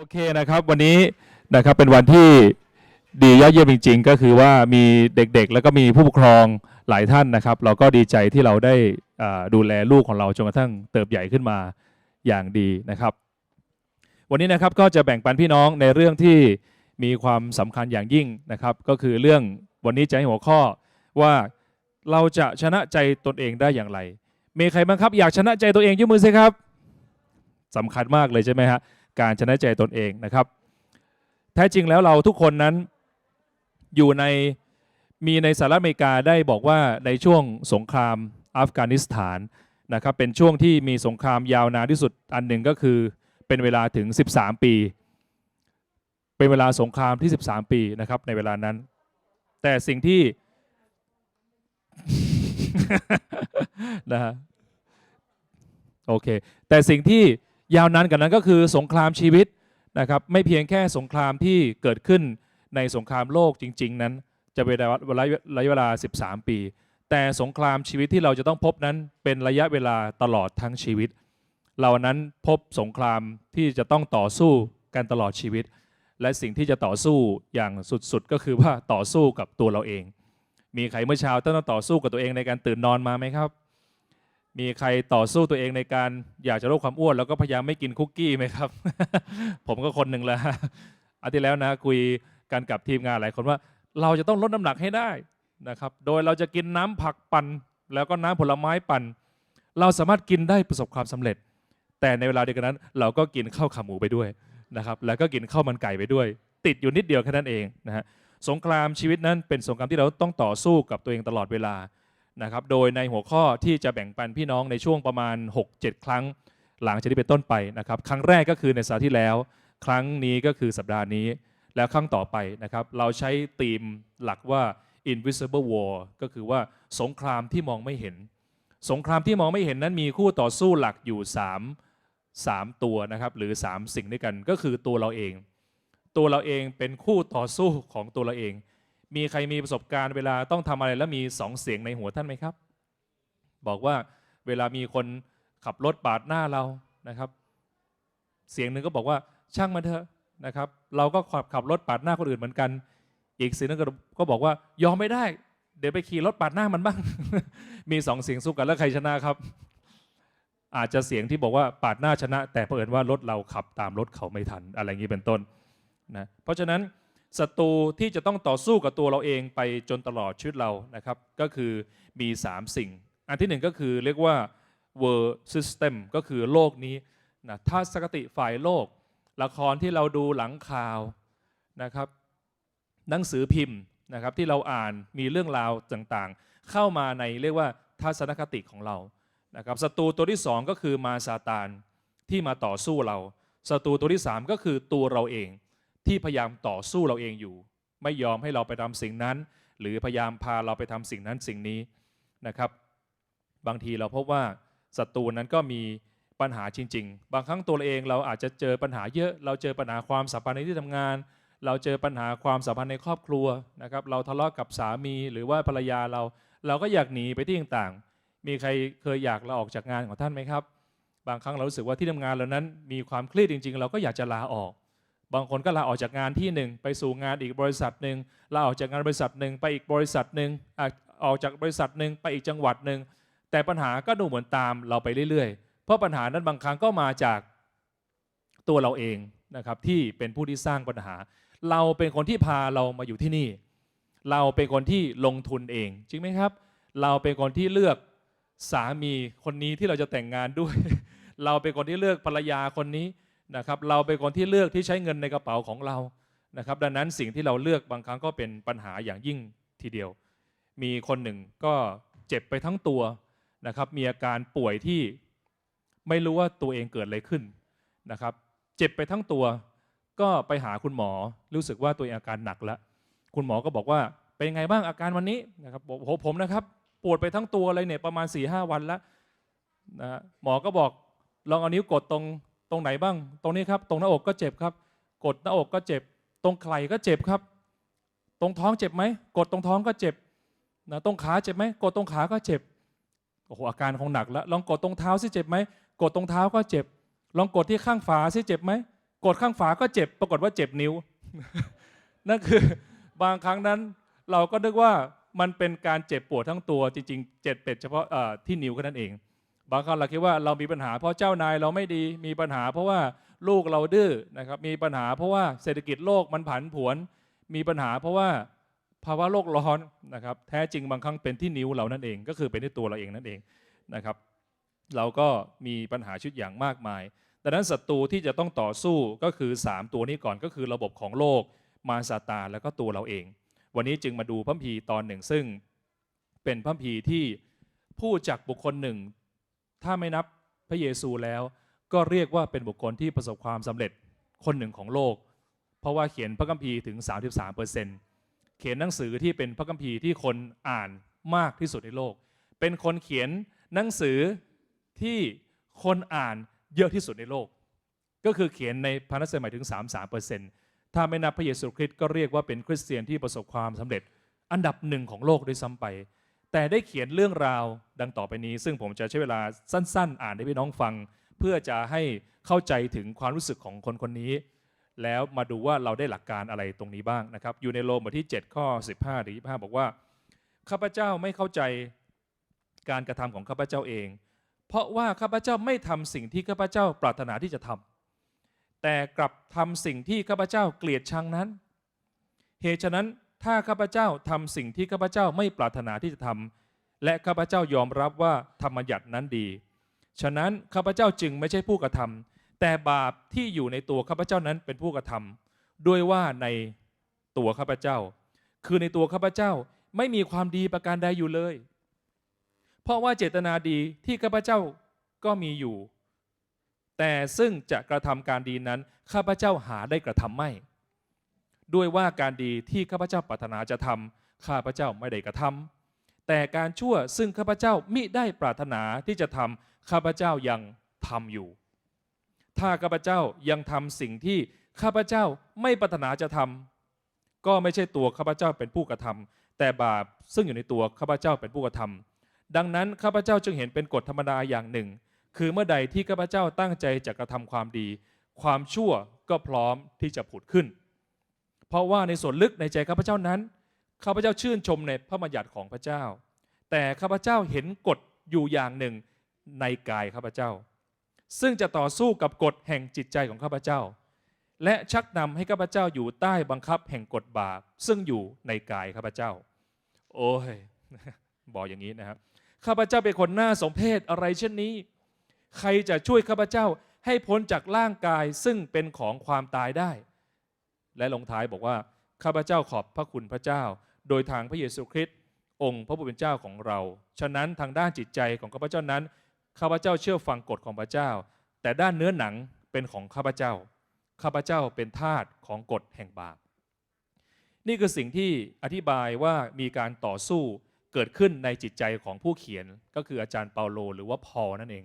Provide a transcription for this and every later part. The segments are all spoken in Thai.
โอเคนะครับวันนี้นะครับเป็นวันที่ดียอดเยี่ยมจริง ๆ ก็คือว่ามีเด็กๆ แล้วก็มีผู้ปกครองหลายท่านนะครับ เราก็ดีใจที่เราได้อ่าดูแลลูกของเราจนกระทั่งเติบใหญ่ขึ้นมาอย่างดีนะครับ วันนี้นะครับก็จะแบ่งปันพี่น้องในเรื่องที่มีความสำคัญอย่างยิ่งนะครับ ก็คือเรื่องวันนี้จะให้หัวข้อว่าเราจะชนะใจตนเองได้อย่างไรมีใครบ้างครับอยากชนะใจตัวเองยกมือสิครับสำคัญมากเลยใช่ไหมฮะ การชนะใจตนเองนะครับ แท้จริงแล้วเราทุกคนนั้นอยู่ในมีในสหรัฐอเมริกาได้บอกว่าในช่วงสงครามอัฟกานิสถานนะครับเป็นช่วงที่มีสงครามยาวนานที่สุดอันหนึ่งก็คือเป็นเวลาถึง 13 ปี เป็นเวลาสงครามที่ 13 ปีนะครับในเวลานั้น แต่สิ่งที่นะฮะโอเค แต่สิ่งที่ ยาวนานกันนั้นก็คือสงครามชีวิตนะครับไม่เพียงแค่สงครามที่เกิดขึ้นในสงครามโลกจริง ๆ นั้น จะเป็นระยะระยะเวลา 13 ปี แต่สงครามชีวิตที่เราจะต้องพบนั้นเป็นระยะเวลาตลอดทั้งชีวิต เรานั้นพบสงครามที่จะต้องต่อสู้กันตลอดชีวิต และสิ่งที่จะต่อสู้อย่างสุดๆ ก็คือว่าต่อสู้กับตัวเราเอง มีใครเมื่อเช้าต้องต่อสู้กับตัวเองในการตื่นนอนมาไหมครับ มีใครต่อสู้ตัวเองในการอยากจะลดความอ้วน แล้วก็พยายามไม่กินคุกกี้ไหมครับ ผมก็คนหนึ่งแล้วอาทิตย์แล้วนะคุยกันกับทีมงานหลายคนว่า เราจะต้องลดน้ำหนักให้ได้นะครับ โดยเราจะกินน้ำผักปั่นแล้วก็น้ำผลไม้ปั่นเราสามารถกินได้ประสบความสำเร็จ แต่ในเวลาเดียวกันนั้น เราก็กินข้าวขาหมูไปด้วยนะครับ แล้วก็กินข้าวมันไก่ไปด้วย ติดอยู่นิดเดียวแค่นั้นเองนะฮะสงครามชีวิตนั้นเป็นสงครามที่เราต้องต่อสู้กับตัวเองตลอดเวลา นะครับโดยในหัวข้อที่จะแบ่งปันพี่น้องในช่วงประมาณ 6-7 ครั้งหลังจากนี้เป็นต้นไปนะครับครั้งแรกก็คือในสัปดาห์ที่แล้ว ครั้งนี้ก็คือสัปดาห์นี้ แล้วครั้งต่อไปนะครับเราใช้ธีมหลักว่า invisible war ก็คือว่าสงครามที่มองไม่เห็น สงครามที่มองไม่เห็นนั้นมีคู่ต่อสู้หลักอยู่ 3 3 ตัวนะครับหรือ 3 สิ่งด้วยกันก็คือตัวเราเอง ตัวเราเองเป็นคู่ต่อสู้ของตัวเราเอง มีใครมีประสบการณ์เวลาต้องทำอะไรแล้วมีสองเสียงในหัวท่านไหมครับ บอกว่าเวลามีคนขับรถปาดหน้าเรานะครับ เสียงหนึ่งก็บอกว่าช่างมันเถอะนะครับ เราก็ขับขับรถปาดหน้าคนอื่นเหมือนกัน อีกเสียงหนึงก็บอกว่ายอมไม่ได้ เดี๋ยวไปขี่รถปาดหน้ามันบ้าง มีสองเสียงสู้กันแล้วใครชนะครับ อาจจะเสียงที่บอกว่าปาดหน้าชนะ แต่เผอิญว่ารถเราขับตามรถเขาไม่ทันอะไรอย่างนี้เป็นต้นนะเพราะฉะนั้น ศัตรูที่จะต้องต่อสู้กับตัวเราเองไปจนตลอดชีวิตเรานะครับ ก็คือมี 3 สิ่ง อันที่หนึ่งก็คือเรียกว่า world system ก็คือโลกนี้นะทัศนคติฝ่ายโลก ละครที่เราดูหลังข่าวนะครับหนังสือพิมพ์นะครับที่เราอ่านมีเรื่องราวต่างๆ เข้ามาในเรียกว่าทัศนคติของเรานะครับศัตรูตัวที่สองก็คือมาซาตานที่มาต่อสู้เราศัตรูตัวที่สามก็คือตัวเราเอง ที่พยายามต่อสู้เราเองอยู่ ไม่ยอมให้เราไปทำสิ่งนั้น หรือพยายามพาเราไปทำสิ่งนั้นสิ่งนี้นะครับ บางทีเราพบว่าศัตรูนั้นก็มีปัญหาจริง ๆ บางครั้งตัวเราเองเราอาจจะเจอปัญหาเยอะ เราเจอปัญหาความสัมพันธ์ในที่ทำงาน เราเจอปัญหาความสัมพันธ์ในครอบครัวนะครับ เราทะเลาะกับสามีหรือว่าภรรยาเรา เราก็อยากหนีไปที่ต่างๆ มีใครเคยอยากลาออกจากงานของท่านไหมครับ บางครั้งเรารู้สึกว่าที่ทำงานเรานั้น มีความเครียดจริง ๆ เราก็อยากจะลาออก บางคนก็ลาออกจากงานที่หนึ่งไปสู่งานอีกบริษัทหนึ่งลาออกจากงานบริษัทหนึ่งไปอีกบริษัทหนึ่งอออกจากบริษัทหนึ่งไปอีกจังหวัดหนึ่งแต่ปัญหาก็ดูเหมือนตามเราไปเรื่อยๆ เพราะปัญหานั้นบางครั้งก็มาจากตัวเราเองนะครับที่เป็นผู้ที่สร้างปัญหา เราเป็นคนที่พาเรามาอยู่ที่นี่ เราเป็นคนที่ลงทุนเองจริงไหมครับ เราเป็นคนที่เลือกสามีคนนี้ที่เราจะแต่งงานด้วย เราเป็นคนที่เลือกภรรยาคนนี้ นะครับเราเป็นคนที่เลือกที่ใช้เงินในกระเป๋าของเรานะครับดังนั้นสิ่งที่เราเลือกบางครั้งก็เป็นปัญหาอย่างยิ่งทีเดียว มีคนหนึ่งก็เจ็บไปทั้งตัวนะครับมีอาการป่วยที่ไม่รู้ว่าตัวเองเกิดอะไรขึ้นนะครับเจ็บไปทั้งตัว ก็ไปหาคุณหมอรู้สึกว่าตัวเองอาการหนักแล้วคุณหมอก็บอกว่าเป็นไงบ้างอาการวันนี้นะครับบอกโหผมนะครับปวดไปทั้งตัวเลยเนี่ยประมาณ4ี่ห้าวันแล้วนะหมอก็บอกลองเอานิ้วกดตรง ตรงไหนบ้าง ตรงนี้ครับ ตรงหน้าอกก็เจ็บครับ กดหน้าอกก็เจ็บ ตรงไข่ก็เจ็บครับ ตรงท้องเจ็บไหม กดตรงท้องก็เจ็บนะตรงขาเจ็บไหม กดตรงขาก็เจ็บ โอ้โห อาการคงหนักแล้ว ลองกดตรงเท้าสิเจ็บไหม กดตรงเท้าก็เจ็บ ลองกดที่ข้างฝาสิเจ็บไหม กดข้างฝาก็เจ็บ ปรากฏว่าเจ็บนิ้ว นั่นคือบางครั้งนั้น เราก็นึกว่ามันเป็นการเจ็บปวดทั้งตัว จริงๆ เจ็บเป็ดเฉพาะที่นิ้วแค่นั้นเอง บางครั้งเราคิดว่าเรามีปัญหาเพราะเจ้านายเราไม่ดีมีปัญหาเพราะว่าลูกเราดื้อนะครับมีปัญหาเพราะว่าเศรษฐกิจโลกมันผันผวน มีปัญหาเพราะว่าภาวะโลกร้อนนะครับแท้จริงบางครั้งเป็นที่นิ้วเรานั่นเอง ก็คือเป็นที่ตัวเราเองนั่นเองนะครับ เราก็มีปัญหาชีวิตอย่างมากมายดังนั้นศัตรูที่จะต้องต่อสู้ก็คือ 3 ตัวนี้ก่อนก็คือระบบของโลกมารซาตานแล้วก็ตัวเราเอง วันนี้จึงมาดูพัมภีตอนหนึ่งซึ่ง เป็นพัมภีที่พูดจากบุคคลหนึ่ง ถ้าไม่นับพระเยซูแล้ว ก็เรียกว่าเป็นบุคคลที่ประสบความสำเร็จคนหนึ่งของโลก เพราะว่าเขียนพระคัมภีร์ถึง 33เปอร์เซ็นต์เขียนหนังสือที่เป็นพระคัมภีร์ที่คนอ่านมากที่สุดในโลก เป็นคนเขียนหนังสือที่คนอ่านเยอะที่สุดในโลก ก็คือเขียนในพระนักสมัยถึง 33เปอร์เซ็นต์ถ้าไม่นับพระเยซูคริสต์ก็เรียกว่าเป็นคริสเตียนที่ประสบความสำเร็จ อันดับหนึ่งของโลกด้วยซ้ำไป แต่ได้เขียนเรื่องราวดังต่อไปนี้ ซึ่งผมจะใช้เวลาสั้น ๆ อ่านให้พี่น้องฟัง เพื่อจะให้เข้าใจถึงความรู้สึกของคนคนนี้ แล้วมาดูว่าเราได้หลักการอะไรตรงนี้บ้างนะครับ อยู่ในโรมบทที่ 7 ข้อ 15 หรือ 25 บอกว่า ข้าพเจ้าไม่เข้าใจการกระทำของข้าพเจ้าเอง เพราะว่าข้าพเจ้าไม่ทำสิ่งที่ข้าพเจ้าปรารถนาที่จะทำแต่กลับทำสิ่งที่ข้าพเจ้าเกลียดชังนั้น เหตุฉะนั้น ถ้าข้าพเจ้าทำสิ่งที่ข้าพเจ้าไม่ปรารถนาที่จะทำและข้าพเจ้ายอมรับว่าธรรมยัตินั้นดี ฉะนั้นข้าพเจ้าจึงไม่ใช่ผู้กระทำแต่บาปที่อยู่ในตัวข้าพเจ้านั้นเป็นผู้กระทำด้วยว่าในตัวข้าพเจ้า คือในตัวข้าพเจ้าไม่มีความดีประการใดอยู่เลย เพราะว่าเจตนาดีที่ข้าพเจ้าก็มีอยู่ แต่ซึ่งจะกระทำการดีนั้นข้าพเจ้าหาได้กระทำไม่ ด้วยว่าการดีที่ข้าพเจ้าปรารถนาจะทำข้าพเจ้าไม่ได้กระทำแต่การชั่วซึ่งข้าพเจ้ามิได้ปรารถนาที่จะทำข้าพเจ้ายังทำอยู่ ถ้าข้าพเจ้ายังทำสิ่งที่ข้าพเจ้าไม่ปรารถนาจะทำก็ไม่ใช่ตัวข้าพเจ้าเป็นผู้กระทำแต่บาปซึ่งอยู่ในตัวข้าพเจ้าเป็นผู้กระทำดังนั้นข้าพเจ้าจึงเห็นเป็นกฎธรรมดาอย่างหนึ่ง คือเมื่อใดที่ข้าพเจ้าตั้งใจจะกระทำความดี ความชั่วก็พร้อมที่จะผุดขึ้น เพราะว่าในส่วนลึกในใจข้าพเจ้านั้นข้าพเจ้าชื่นชมในพระบัญญัติของพระเจ้า แต่ข้าพเจ้าเห็นกฎอยู่อย่างหนึ่งในกายข้าพเจ้า ซึ่งจะต่อสู้กับกฎแห่งจิตใจของข้าพเจ้า และชักนำให้ข้าพเจ้าอยู่ใต้บังคับแห่งกฎบาปซึ่งอยู่ในกายข้าพเจ้า โอ้ยบอกอย่างนี้นะครับข้าพเจ้าเป็นคนน่าสมเพชอะไรเช่นนี้ ใครจะช่วยข้าพเจ้าให้พ้นจากร่างกายซึ่งเป็นของความตายได้ และลงท้ายบอกว่าข้าพเจ้าขอบพระคุณพระเจ้า โดยทางพระเยซูคริสต์องค์พระผู้เป็นเจ้าของเรา ฉะนั้นทางด้านจิตใจของข้าพเจ้านั้นข้าพเจ้าเชื่อฟังกฎของพระเจ้า แต่ด้านเนื้อหนังเป็นของข้าพเจ้า ข้าพเจ้าเป็นทาสของกฎแห่งบาป นี่คือสิ่งที่อธิบายว่ามีการต่อสู้เกิดขึ้นในจิตใจของผู้เขียนก็คืออาจารย์เปาโล หรือว่าพอนั่นเอง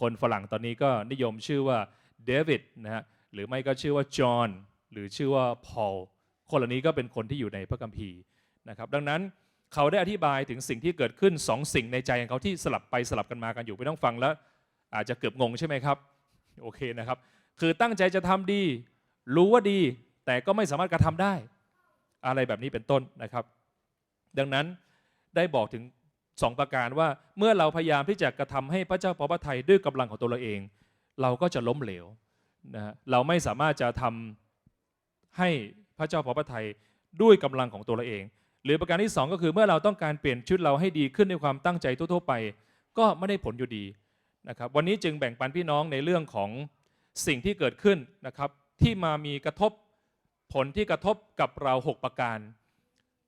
คนฝรั่งตอนนี้ก็นิยมชื่อว่าเดวิดนะฮะหรือไม่ก็ชื่อว่าจอห์น หรือชื่อว่าพอลคนเหล่านี้ก็เป็นคนที่อยู่ในพระคัมภีร์นะครับดังนั้นเขาได้อธิบายถึงสิ่งที่เกิดขึ้นสองสิ่งในใจของเขาที่สลับไปสลับกันมากันอยู่ไม่ต้องฟังแล้ว อาจจะเกือบงงใช่ไหมครับโอเคนะครับคือตั้งใจจะทำดี รู้ว่าดี แต่ก็ไม่สามารถกระทำได้ อะไรแบบนี้เป็นต้นนะครับ ดังนั้นได้บอกถึงสองประการว่าเมื่อเราพยายามที่จะกระทำให้พระเจ้าพอพระทัยด้วยกำลังของตัวเราเอง เราก็จะล้มเหลวนะฮะเราไม่สามารถจะทำ ให้พระเจ้าพอพระทัยด้วยกำลังของตัวเราเอง หรือประการที่สองก็คือเมื่อเราต้องการเปลี่ยนชีวิตเราให้ดีขึ้นในความตั้งใจทั่วๆไป ก็ไม่ได้ผลอยู่ดีนะครับวันนี้จึงแบ่งปันพี่น้องในเรื่องของสิ่งที่เกิดขึ้นนะครับที่มามีกระทบผลที่กระทบกับเรา 6 ประการ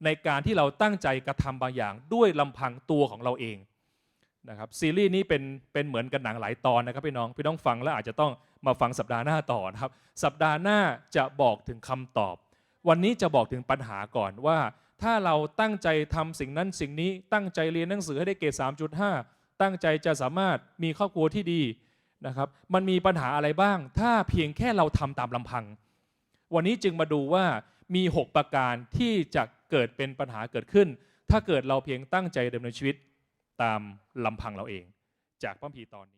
ในการที่เราตั้งใจกระทำบางอย่างด้วยลำพังตัวของเราเองนะครับซีรีส์นี้เป็นเป็นเหมือนกันหนังหลายตอนนะครับพี่น้องพี่น้องฟังแล้วอาจจะต้อง มาฟังสัปดาห์หน้าต่อนะครับ สัปดาห์หน้าจะบอกถึงคำตอบ วันนี้จะบอกถึงปัญหาก่อนว่า ถ้าเราตั้งใจทำสิ่งนั้นสิ่งนี้ตั้งใจเรียนหนังสือให้ได้เกรด3.5 ตั้งใจจะสามารถมีครอบครัวที่ดีนะครับมันมีปัญหาอะไรบ้าง ถ้าเพียงแค่เราทำตามลำพัง วันนี้จึงมาดูว่ามี 6 ประการที่จะเกิดเป็นปัญหาเกิดขึ้น ถ้าเกิดเราเพียงตั้งใจดำเนินชีวิตตามลำพังเราเอง จากพระคัมภีตอนนี้